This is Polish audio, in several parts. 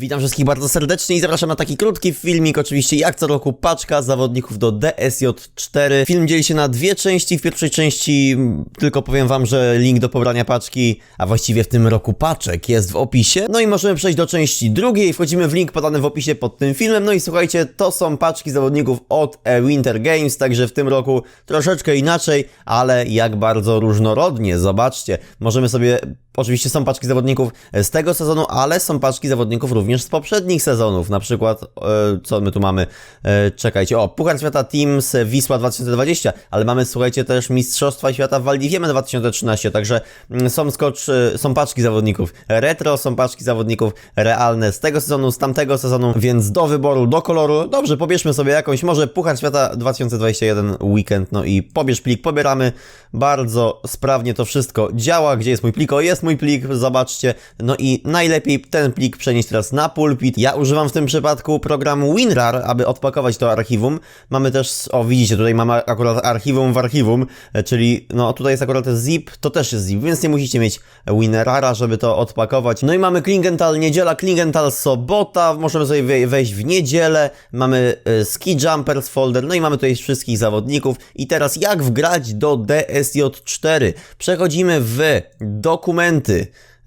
Witam wszystkich bardzo serdecznie i zapraszam na taki krótki filmik, oczywiście jak co roku paczka zawodników do DSJ4. Film dzieli się na dwie części, w pierwszej części tylko powiem wam, że link do pobrania paczki, a właściwie w tym roku paczek jest w opisie. No i możemy przejść do części drugiej, wchodzimy w link podany w opisie pod tym filmem, no i słuchajcie, to są paczki zawodników od e, Winter Games, także w tym roku troszeczkę inaczej, ale jak bardzo różnorodnie, zobaczcie, możemy sobie Oczywiście są paczki zawodników z tego sezonu, ale są paczki zawodników również z poprzednich sezonów. Na przykład, e, co my tu mamy? E, czekajcie, o, Puchar Świata Teams Wisła 2020, ale mamy, słuchajcie, też Mistrzostwa Świata w Valdivieme 2013, także mm, są skocz, e, są paczki zawodników retro, są paczki zawodników realne z tego sezonu, z tamtego sezonu, więc do wyboru, do koloru, dobrze, pobierzmy sobie jakąś, może Puchar Świata 2021 weekend, no i pobierz plik, pobieramy, bardzo sprawnie to wszystko działa, gdzie jest mój plik, o, jest mój plik, zobaczcie. No i najlepiej ten plik przenieść teraz na pulpit. Ja używam w tym przypadku programu WinRAR, aby odpakować to archiwum. Mamy też, o widzicie, tutaj mamy akurat archiwum w archiwum, e, czyli no tutaj jest akurat zip, to też jest zip, więc nie musicie mieć WinRARa, żeby to odpakować. No i mamy Klingenthal niedziela, Klingenthal sobota, możemy sobie wej- wejść w niedzielę, mamy e, Ski Jumpers folder, no i mamy tutaj wszystkich zawodników. I teraz jak wgrać do DSJ4? Przechodzimy w dokumenty,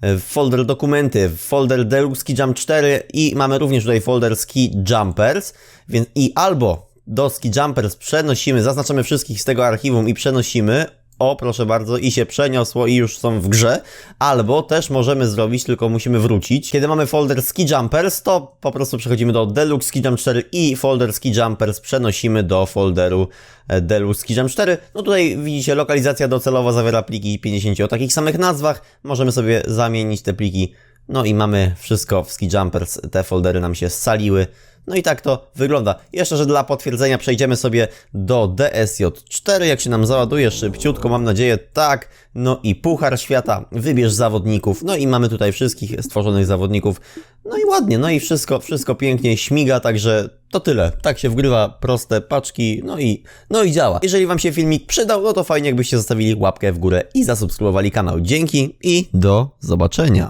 w folder dokumenty, w folder Deluxe Ski Jump 4 i mamy również tutaj folder Ski Jumpers, więc i albo do Ski Jumpers przenosimy, zaznaczamy wszystkich z tego archiwum i przenosimy, o proszę bardzo, i się przeniosło i już są w grze, albo też możemy zrobić, tylko musimy wrócić. Kiedy mamy folder Ski Jumpers, to po prostu przechodzimy do Deluxe Ski Jump 4 i folder Ski Jumpers przenosimy do folderu e, Deluxe Ski Jump 4. No tutaj widzicie, lokalizacja docelowa zawiera pliki 50 o takich samych nazwach. Możemy sobie zamienić te pliki. No i mamy wszystko w Ski Jumpers. Te foldery nam się scaliły. No i tak to wygląda. Jeszcze, że dla potwierdzenia przejdziemy sobie do DSJ4, jak się nam załaduje szybciutko, mam nadzieję, tak. No i Puchar Świata, wybierz zawodników, no i mamy tutaj wszystkich stworzonych zawodników. No i ładnie, no i wszystko, wszystko pięknie śmiga, także to tyle. Tak się wgrywa proste paczki, no i, no i działa. Jeżeli Wam się filmik przydał, no to fajnie jakbyście zostawili łapkę w górę i zasubskrybowali kanał. Dzięki i do zobaczenia.